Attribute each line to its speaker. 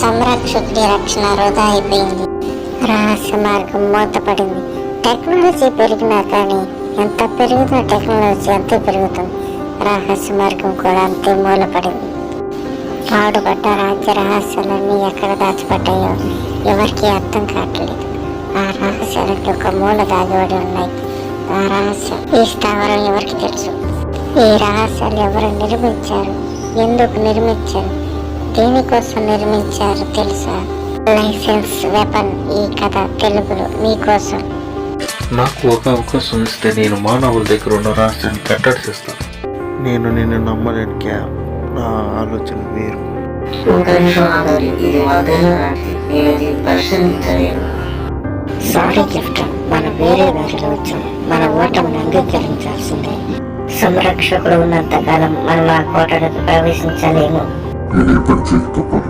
Speaker 1: సంరక్షకుడి రక్షణ వృధా అయిపోయింది. రహస్య మార్గం మూతపడింది. టెక్నాలజీ పెరిగినా కానీ ఎంత పెరుగుతున్న టెక్నాలజీ అంతే పెరుగుతుంది. రహస్య మార్గం కూడా అంతే మూలపడింది. పాడుపడ్డ రాజ్య రహస్యాలన్నీ ఎక్కడ దాచిపడ్డాయో ఎవరికి అర్థం కావట్లేదు. ఆ రహస్యాలకి ఒక మూల దాగిబడి ఉన్నాయి. ఆ రహస్యం ఈ స్థావరం ఎవరికి తెలుసు? ఈ రహస్యాలు ఎవరు నిర్మించారు? ఎందుకు నిర్మించారు? దేనికోసం నిర్మించారు తెలుసా? లైసెన్స్ వెపన్ ఈ కథ తెలుగులో మీకోసం
Speaker 2: నాకు ఒక అవకాశం ఇస్తే నేను మానవుల దగ్గర ఉన్న రహస్యాన్ని కట్టడి చేస్తాను. నేను నిన్ను నమ్మలేను క్యాబ్ నా ఆలోచన వేరు.
Speaker 1: సారీ మనం వేరే దారిలో వచ్చాం. మన ఓటమిని అంగీకరించాల్సిందే. సంరక్షకుడు ఉన్నంత కాలం మనం ఆ కోటలకు ప్రవేశించలేము.
Speaker 3: en el perfecto parlante.